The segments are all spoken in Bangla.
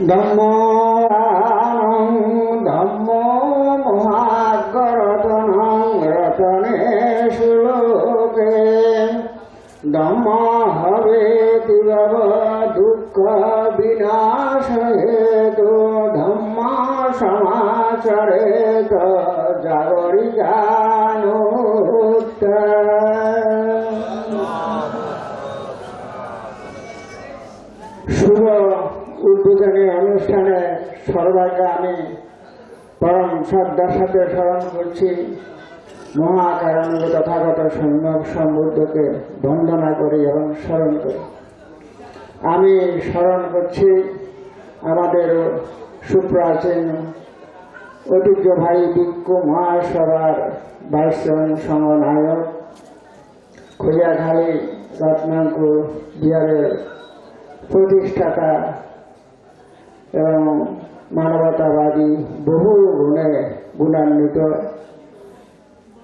ধম্ম ধম্ম মহাগরতন রতনে শ্লোকে ধম্ম হবে দিবব দুঃখ বিনাশ হেতু। ধম্ম সমাচরে সর্বাগ্রে আমি পরম শ্রদ্ধার সাথে স্মরণ করছি। মহাকারণ্য তথাগত সম্যক সমৃদ্ধকে বন্দনা করি এবং স্মরণ করি। আমি স্মরণ করছি আমাদের সুপ্রাচীন ঐতিহ্যবাহী বিক্ষু মহাসভার ভাইসরণ সংঘনায়ক খৈয়াখালী রত্নাঙ্কুর বিহারের প্রতিষ্ঠাতা এবং মানবতাবাদী বহু গুণে গুণান্বিত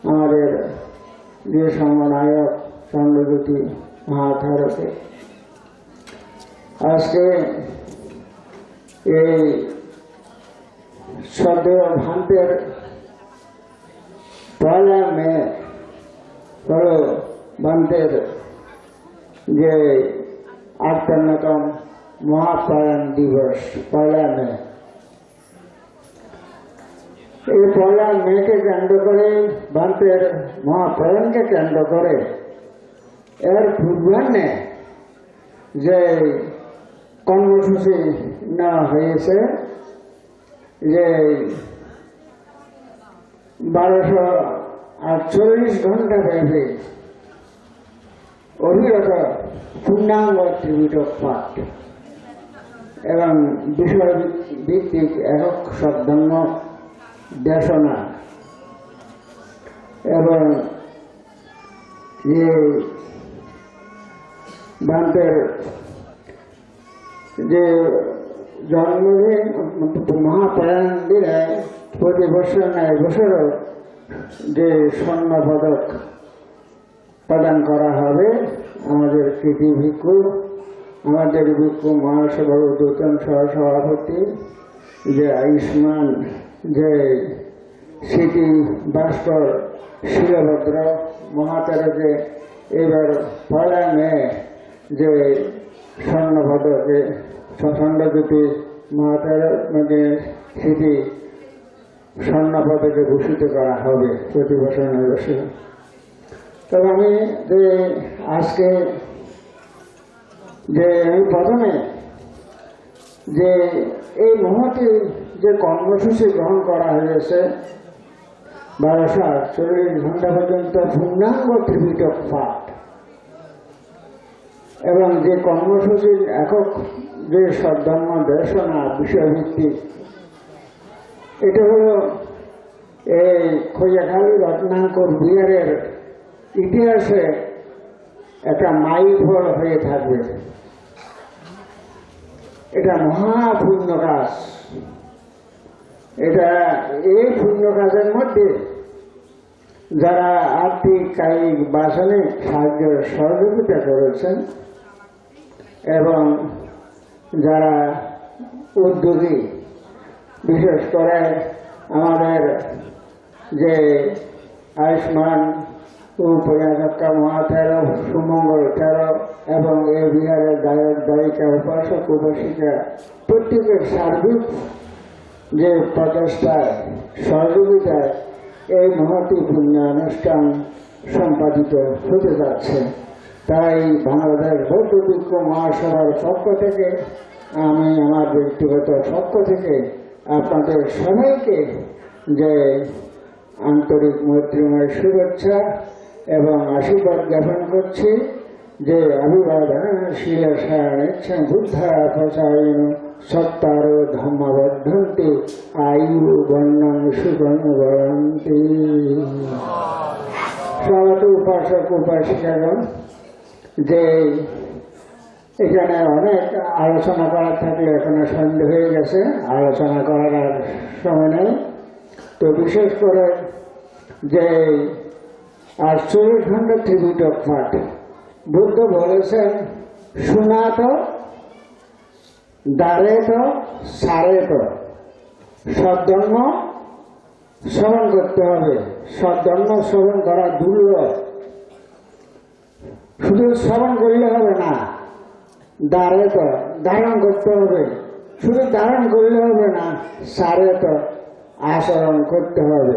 আমাদের যে সংঘনায়ক চন্দ্রজ্যোতি মহাধারকে আজকে এই সদেহ ভান্তের পয়লা মে হল ভান্তের যে আটান্নতম মহাপ্রয়াণ দিবস পয়লা মে এই পয়লা মেকে কেন্দ্র করে, ভারতের মহাপ্রয়াণকে কেন্দ্র করে এর পূর্বাহ্নে যে কর্মসূচি নেওয়া হয়েছে, যে বারোশো আটচল্লিশ ঘণ্টা ব্যাপী অভিরত পূর্ণাঙ্গ ত্রিবিটক পাঠ এবং বিষয় ভিত্তিক একক শব্দাঙ্গ দেশনা। এবং যে ভারতের যে জন্মদিন, মহাপ্রয়াণ দিনে প্রতি বছর নয় বছরও যে স্বর্ণ পদক প্রদান করা হবে, আমাদের কৃতি ভিক্ষু, আমাদের ভিক্ষু মহাসভা উদ্যোতন সহ সভাপতি যে আয়ুষ্মান যে স্মৃতি ভাস্কর শিলভদ্র মহাতারা যে এবার পয়লা মে যে স্বর্ণপদকে স্বর্ণজ্যোতি মহাতারা মানে স্মৃতি স্বর্ণপদকে ভূষিত করা হবে প্রতি বছর বছর তবে আমি যে আজকে যে আমি প্রথমে যে এই মহতি যে কর্মসূচি গ্রহণ করা হয়েছে ঘণ্টা পর্যন্ত পূর্ণাঙ্গ পাঠ। এবং যে কর্মসূচির একক যে সদ্ধর্ম দেশনা বিষয়ভিত্তিক, এটা হলো এই খৈয়াখালী রত্নাঙ্কর বিহারের ইতিহাসে একটা মাইলফল হয়ে থাকবে। এটা মহা পুণ্য কাজ। এটা এই পুণ্য কাজের মধ্যে যারা আর্থিক, কায়িক, বাসনে সাহায্য সহযোগিতা করেছেন এবং যারা উদ্যোগী, বিশেষ করে আমাদের যে আয়ুষ্মান উপজাতকা মহাতের, সুমঙ্গল তেরো এবং এ বিহারের গায়ক গায়িকা উপাসক, উপাসিকা প্রত্যেকের সার্বিক যে প্রচেষ্টায় সহযোগিতায় এই মহতি পুণ্য অনুষ্ঠান সম্পাদিত হতে যাচ্ছে। তাই বাংলাদেশ বৌদ্ধ বিক্ষ মহাসভার পক্ষ থেকে আমি আমার ব্যক্তিগত পক্ষ থেকে আপনাদের সবাইকে যে আন্তরিক মৈত্রীময় শুভেচ্ছা এবং আশীর্বাদ জ্ঞাপন করছি যে অভিবাদন শিলসায়নেচ্ছা বুদ্ধা প্রচারণ সত্তার ধর্মবর্ধন্তি আয়ু বর্ণং সুগণ বরন্তি স্বাগত উপাসক উপাসিকাগণ যে এখানে অনেক আলোচনা করার থাকলে এখানে সন্ধে হয়ে গেছে। আলোচনা করার আর সময় নেই। তো বিশেষ করে যে আটচল্লিশ ঘণ্টা ত্রিপিটক পাঠ, বুদ্ধ বলেছেন শোনা তো দ্বারে তো সারে তো সদ্ধর্ম শ্রবণ করতে হবে। সদ্ধর্ম শ্রবণ করা দুর্লভ। শুধু শ্রবণ করলে হবে না দ্বারে তো ধারণ করতে হবে। শুধু ধারণ করলে হবে না সারে তো আচরণ করতে হবে।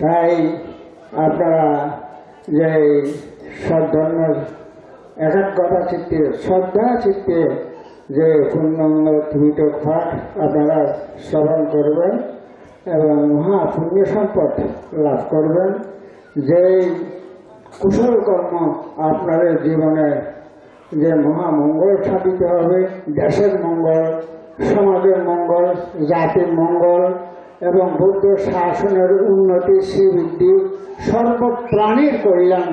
তাই আপনারা যে সদ্ধর্ম একাগ্রতা চিত্তে শ্রদ্ধা চিত্তে যে পূর্ণাঙ্গ ত্রিটক পাঠ আপনারা শ্রবণ করবেন এবং মহা পুণ্য সম্পদ লাভ করবেন। যে কুশল কর্ম আপনাদের জীবনে যে মহামঙ্গল স্থাপিত হবে, দেশের মঙ্গল, সমাজের মঙ্গল, জাতির মঙ্গল এবং বৌদ্ধ শাসনের উন্নতি, শ্রীবৃদ্ধি, সর্বপ্রাণীর কল্যাণ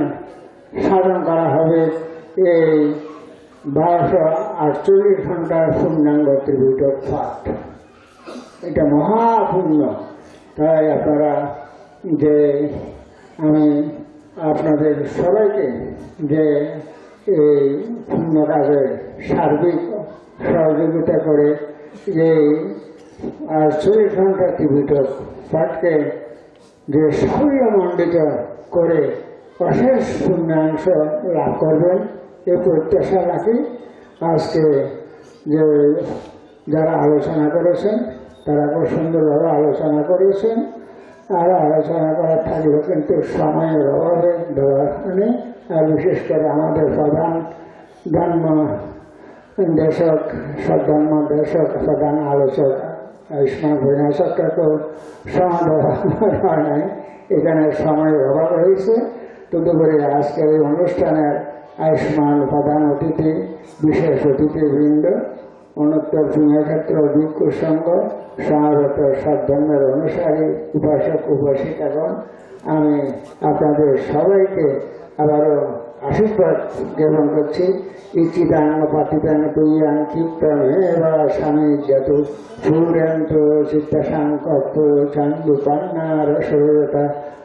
সাধন করা হবে। এই বারোশো আটচল্লিশ ঘণ্টার পূর্ণাঙ্গ ত্রিভুট পাঠ এটা মহাপূর্ণ। তাই আপনারা যে আমি আপনাদের সবাইকে যে এই পূর্ণ কাজে সার্বিক সহযোগিতা করে যে আটচল্লিশ ঘণ্টা ত্রিভুট পাঠকে যে সাফল্যমণ্ডিত করে অশেষ পূর্ণাংশ লাভ করবেন। এই প্রত্যাশা রাখি আজকে যে যারা আলোচনা করেছেন, তারা খুব সুন্দরভাবে আলোচনা করেছেন। আরও আলোচনা করার থাকবে কিন্তু সময়ের অভাবে নেই আর বিশেষ করে আমাদের প্রধান ধর্ম দেশক সদ্ধর্ম দেশক, প্রধান আলোচক, আয়ুষ্মান ভৈনাশককেও সমাধান হয় এখানে সময়ের অভাব রয়েছে। তদুপরি আজকের এই অনুষ্ঠানের আয়ুষ্মান প্রধান অতিথি, বিশেষ অতিথিবৃন্দ, অনুত্তর পুণ্যক্ষেত্র ভিক্ষু সংঘ সমাগত সদ্ধর্মের অনুসারী, উপাসক, উপাসিকাগণ। আমি আপনাদের সবাইকে আবারও আশীর্বাদ জ্ঞাপন করছি। ইচ্ছিদাং পাতিদাং তুইয়াং কীর্তন এবার স্বামী যত সূর্যান্ত চিত্তাসাংকল্প চান্দু কন্যা রসয়তা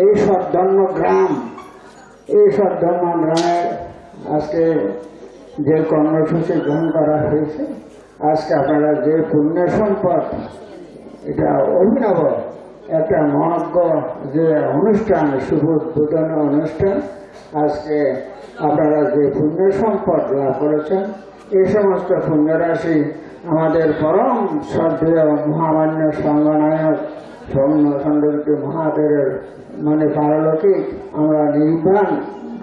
এই সদ্ধর্ম গ্রাম এই সদ্ধর্ম গ্রামের আজকে যে কর্মসূচি গ্রহণ করা হয়েছে, আজকে আপনারা যে পুণ্য সম্পদ এটা অভিনব, একটা মহাজ্ঞ যে অনুষ্ঠান, শুভ উদ্বোধন অনুষ্ঠান, আজকে আপনারা যে পুণ্য সম্পদ লাভ করেছেন, এই সমস্ত পুণ্যরাশি আমাদের পরম শ্রদ্ধেয় মহামান্য সংগনায়ক সৌম্য খণ্ডবতী মহাদেবের মানে পারলৌকিক আমরা নির্বাণ,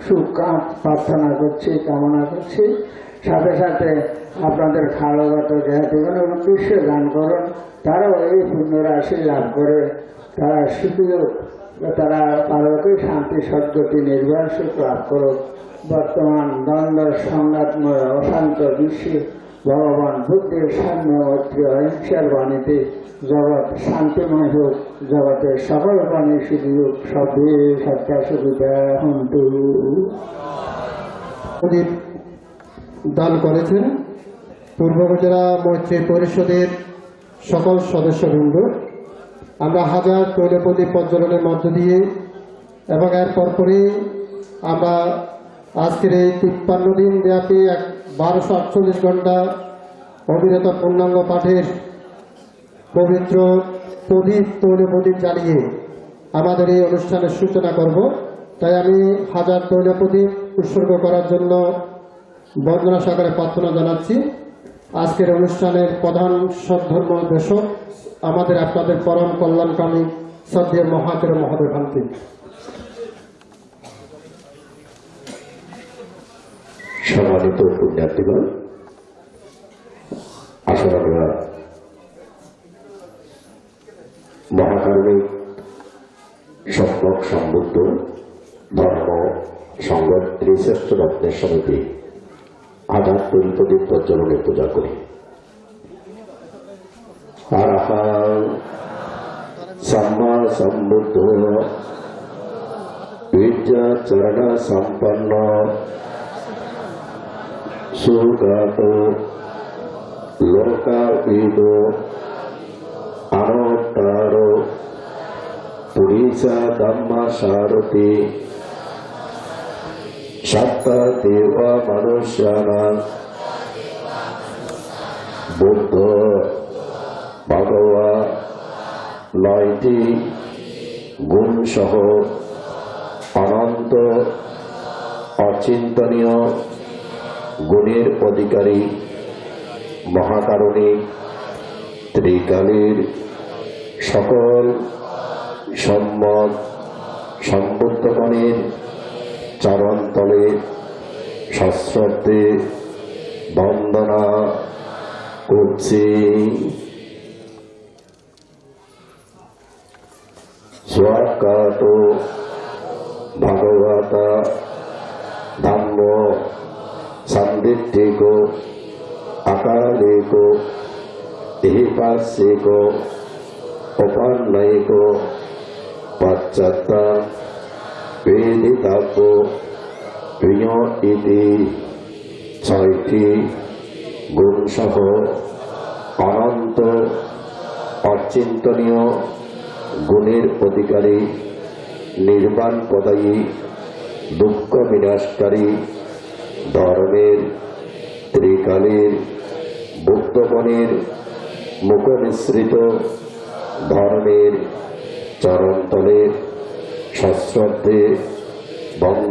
সুখ প্রার্থনা করছি, কামনা করছি। সাথে সাথে আপনাদের খালগত জ্ঞাতিগণের উদ্দেশ্যে দান করুন। তারাও এই পুণ্যরাশি লাভ করে। তারা সুখীয় তারা পারলৌকিক শান্তি, সদ্গতি, নির্বাণ, সুখ লাভ করুক। বর্তমান দ্বন্দ্ব, সংঘাতময়, অশান্ত বিশ্বে ভগবান বুদ্ধের সাম্য ঐক্য অহিংসার বাণীতে জগৎ শান্তিময় হোক, জগতের সকল প্রাণী সুখী হোক, সবে সত্তা সুবিধা হন্তু দান করেছেন পূর্ব জেলা মৈত্রী পরিষদের সকল সদস্যবৃন্দ। আমরা হাজার তৈলপতি পর্যটনের মধ্য দিয়ে এবং এর পরপরই আমরা আজকের এই তিপ্পান্ন দিন ব্যাপী এক বারোশো আটচল্লিশ ঘণ্টা অবিরত পূর্ণাঙ্গ পাঠের পবিত্র প্রদীপ তৈল প্রদীপ জ্বালিয়ে আমাদের এই অনুষ্ঠানের সূচনা করব। তাই আমি হাজার তৈল প্রদীপ উৎসর্গ করার জন্য বন্দনা সহকারে প্রার্থনা জানাচ্ছি। আজকের অনুষ্ঠানের প্রধান সদ্ধর্ম দেশক আমাদের আপনাদের পরম কল্যাণকামী শ্রদ্ধেয় মহাতের মহাদেব সম্মানিত পুণ্যার্থীগণ আসলে আপনার মহাকারণিক সম্পর্ক সমৃদ্ধ ধর্ম সংগত ত্রিশ্রেষ্ঠ রত্নের সমিতি আঘাত পরিপদীপ প্রজ্বলনে পূজা করি। আর সাম্মা সমৃদ্ধ, বিদ্যা চরণ সম্পন্ন সুগত লোকাবিদ আরতার পুরীচা ধম্মা সারতি সপ্ত দেবা মনুষ্যনা বুদ্ধ ভগবা নয়টি গুণসহ অনন্ত অচিন্তনীয় গুণের অধিকারী মহাকারণিক ত্রিকালীর সকল সম্মত সম্বুদ্ধগণের চরণতলে সশ্রদ্ধে বন্দনা করছি। স্বাকাত ভগবতা সন্দিষ্টিক আকালিক হিপাসিক উপান্নয়িক পাশ্চাত্য বেদিতাপ প্রিয় ইতি ছয়টি গুণসহ অনন্ত অচিন্তনীয় গুণের অধিকারী নির্বাণ পদায়ী দুঃখ বিনাশকারী ধর্মের ত্রিকালের বুদ্ধগণের মুখমিশ্রিত ধর্মের চরণতলের সশ্রদ্ধে বন্ধ